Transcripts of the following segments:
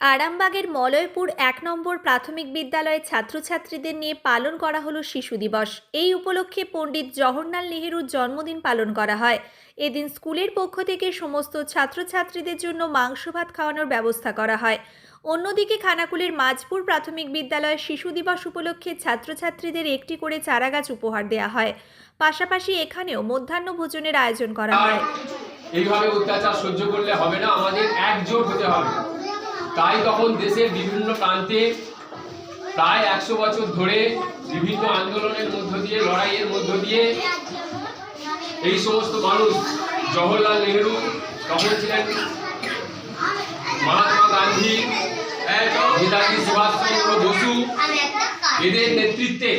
আরামবাগের মলয়পুর এক নম্বর প্রাথমিক বিদ্যালয়ের ছাত্রছাত্রীদের নিয়ে পালন করা হলো শিশু দিবস। এই উপলক্ষে পণ্ডিত জওহরলাল নেহেরুর জন্মদিন পালন করা হয়। এদিন স্কুলের পক্ষ থেকে সমস্ত ছাত্রছাত্রীদের জন্য মাংস ভাত খাওয়ানোর ব্যবস্থা করা হয়। অন্যদিকে খানাকুলের মাঝপুর প্রাথমিক বিদ্যালয়ে শিশু দিবস উপলক্ষে ছাত্রছাত্রীদের একটি করে চারাগাছ উপহার দেওয়া হয়। পাশাপাশি এখানেও মধ্যাহ্ন ভোজনের আয়োজন করা হয়। এইভাবে অত্যাচার সহ্য করলে হবে না, আমাদের একজোট হতে হবে। তাই তখন দেশের বিভিন্ন প্রান্তে প্রায় একশো বছর ধরে বিভিন্ন আন্দোলনের মধ্য দিয়ে, লড়াইয়ের মধ্য দিয়ে এই সমস্ত মানুষ জওহরলাল নেহরু তখন ছিলেন মহাত্মা গান্ধী, নেতাজি সুভাষচন্দ্র বসু। এদের নেতৃত্বে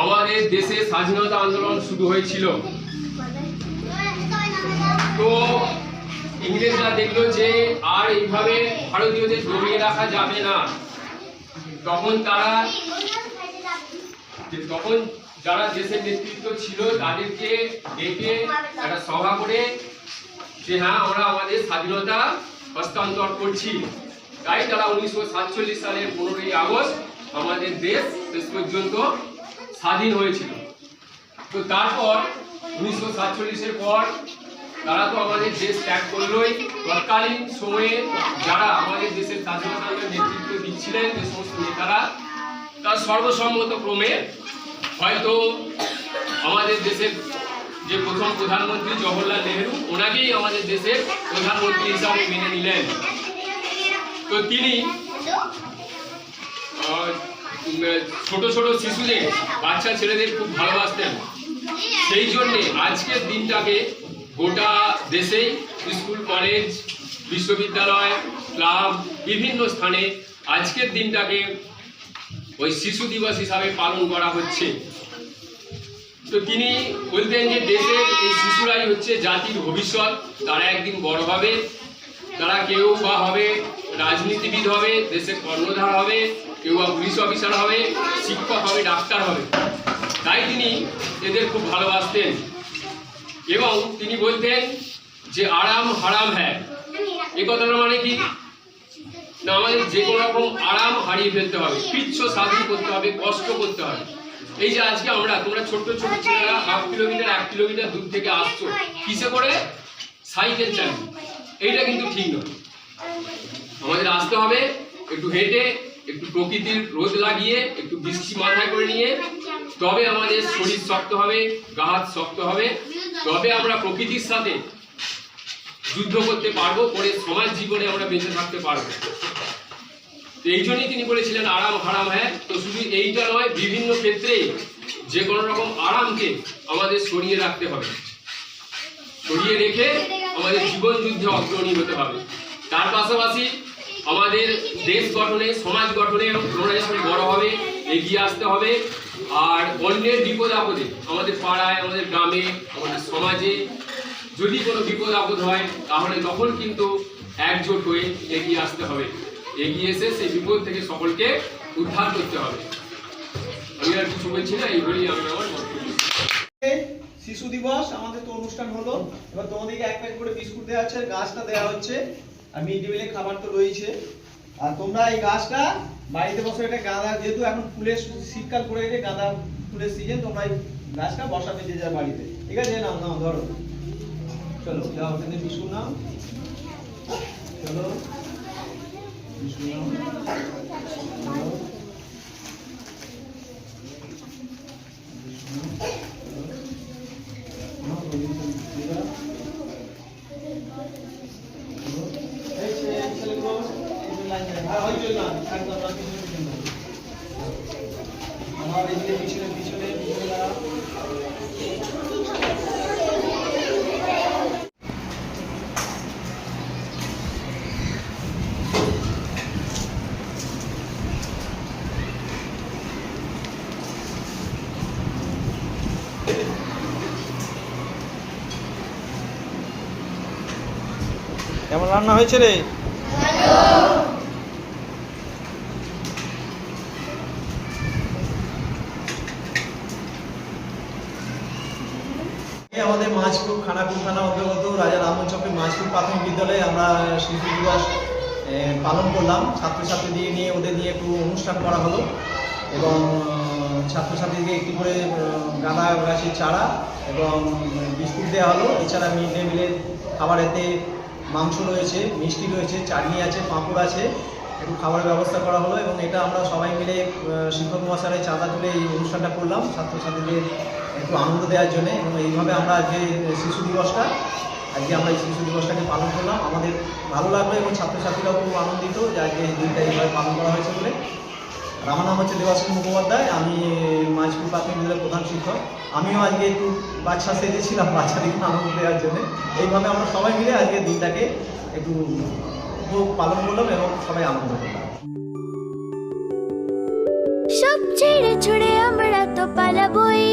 আমাদের দেশে স্বাধীনতা আন্দোলন শুরু হয়েছিল। তো ইংরেজরা দেখল যে আর এইভাবে ভারতীয়দের জমিয়ে রাখা যাবে না, তখন তারা তখন যারা দেশের নেতৃত্ব ছিল, তাদেরকে ডেকে একটা সভা করে যে হ্যাঁ আমরা আমাদের স্বাধীনতা হস্তান্তর করছি। তাই তারা উনিশশো সাতচল্লিশ সালের পনেরোই আগস্ট আমাদের দেশ শেষ পর্যন্ত স্বাধীন হয়েছিল। তো তারপর উনিশশো সাতচল্লিশের পর তারা তো আমাদের দেশ ত্যাগ করলোই। তৎকালীন সময়ে যারা আমাদের দেশের আন্দোলনের নেতৃত্ব দিচ্ছিলেন যে সমস্ত নেতারা, তার সর্বসম্মত ক্রমে হয়তো আমাদের দেশের যে প্রথম প্রধানমন্ত্রী জওহরলাল নেহরু, ওনাকেই আমাদের দেশের প্রধানমন্ত্রী হিসাবে মেনে নিলেন। তো তিনি ছোট ছোট শিশুদের, বাচ্চা ছেলেদের খুব ভালোবাসতেন। সেই জন্যে আজকের দিনটাকে গোটা দেশেই স্কুল, কলেজ, বিশ্ববিদ্যালয়, ক্লাব বিভিন্ন স্থানে আজকের দিনটাকে ওই শিশু দিবস হিসাবে পালন করা হচ্ছে। তো তিনি বলতেন যে দেশের এই শিশুরাই হচ্ছে জাতির ভবিষ্যৎ, তারা একদিন বড় হবে, তারা কেউ বা হবে রাজনীতিবিদ হবে, দেশের কর্ণধার হবে, কেউ বা পুলিশ অফিসার হবে, শিক্ষক হবে, ডাক্তার হবে। তাই তিনি এদের খুব ভালোবাসতেন। এবং তিনি বলতেন যে আরাম হারাম হ্যাঁ এ কথাটা মানে কি? না, আমাদের যে কোনো রকম আরাম হারিয়ে ফেলতে হবে পিচ্ছ সাধন করতে হবে, কষ্ট করতে হবে। এই যে আজকে আমরা, তোমরা ছোট্ট ছোট ছেলেরা, হাফ কিলোমিটার, এক কিলোমিটার দূর থেকে আসছো, কিসে করে? সাইকেল চালিয়ে। এইটা কিন্তু ঠিক নয়। আমাদের আসতে হবে, একটু হেঁটে, একটু প্রকৃতির রোদ লাগিয়ে, একটু বৃষ্টি মাথায় করে নিয়ে, তবে আমাদের শরীর শক্ত হবে, গা শক্ত হবে। তবে আমরা প্রকৃতির সাথে যুদ্ধ করতে পারব, করে সমাজ জীবনে আমরা বেঁচে থাকতে পারব। এই জন্যই তিনি বলেছিলেন, আরাম হারাম হ্যাঁ। তো শুধু এইটা নয়, বিভিন্ন ক্ষেত্রে যে কোনো রকম আরামকে আমাদের সরিয়ে রাখতে হবে। সরিয়ে রেখে আমাদের জীবন যুদ্ধে অগ্রণী হতে হবে। তার পাশাপাশি আমাদের দেশ গঠনে, সমাজ গঠনে যখন বড় হবে, এগিয়ে আসতে হবে। আর অন্যের বিপদ আপদে, আমাদের পাড়ায়, আমাদের গ্রামে, আমাদের সমাজে যদি কোনো বিপদ আপদ হয়, তাহলে তখন কিন্তু একজোট হয়ে এগিয়ে আসতে হবে। এগিয়ে এসে সেই বিপদ থেকে সকলকে উদ্ধার করতে হবে। আমি আর কিছু বলছি না এইগুলি আমি আমার শিশু দিবস, আমাদের তো অনুষ্ঠান হলো। এবার তোমাদেরকে এক প্যাকেট করে বিস্কুট দেওয়া হচ্ছে, গাছটা দেওয়া হচ্ছে, আর মিড ডে মিলের খাবার তো রয়েছে। আর তোমরা এই গাছটা বাড়িতে বসে এটা গাঁদা, যেহেতু এখন ফুলের শীতকাল পড়ে গেছে, গাঁদা ফুলের সিজন তোমরা এই গাছটা বসাবে যে যার বাড়িতে। ঠিক আছে, নাও নাও, ধরো। চলো, যাও ওখানে বিশু নাও চলো। বিশু নাও চলো। বিস্কুট নাও। কেমন রান্না হয়েছে রে? আমাদের মাঝপুর খানাকুল থানা অন্তর্গত রাজা রামন চকের মাঝপুর প্রাথমিক বিদ্যালয়ে আমরা শিশু দিবস পালন করলাম। ছাত্রছাত্রীদের নিয়ে ওদের নিয়ে একটু অনুষ্ঠান করা হলো এবং আহ, ছাত্রছাত্রীদেরকে একটি করে গাঁদা গাছের চারা এবং বিস্কুট দেওয়া হলো। এছাড়া মিড ডে মিলের খাবারেতে মাংস রয়েছে মিষ্টি রয়েছে চাটনি আছে পাঁপড় আছে। একটু খাবারের ব্যবস্থা করা হলো এবং এটা আমরা সবাই মিলে শিক্ষক মহাশয়ের চাঁদা তুলে এই অনুষ্ঠানটা করলাম। ছাত্রছাত্রীদের একটু আনন্দ দেওয়ার জন্য এবং এইভাবে আমরা আজকে শিশু দিবসটা, আজকে আমরা এই শিশু দিবসটাকে পালন করলাম। আমাদের ভালো লাগল এবং ছাত্রছাত্রীরাও খুব আনন্দিত যে আজকে এই দিনটা এইভাবে পালন করা হয়েছে বলে। আমার নাম হচ্ছে দেবাশিস মুখোপাধ্যায়, আমি মাঝপুর প্রাথমিক বিদ্যালয়ের প্রধান শিক্ষক। আমিও আজকে একটু বাচ্চা সেজেছিলাম বাচ্চাদেরকে আনন্দ দেওয়ার জন্য। এইভাবে আমরা সবাই মিলে আজকে দিনটাকে একটু পালন করলাম এবং সবাই আনন্দ করলাম। সব ছেড়ে ছুড়ে আমরা তো পালাবই।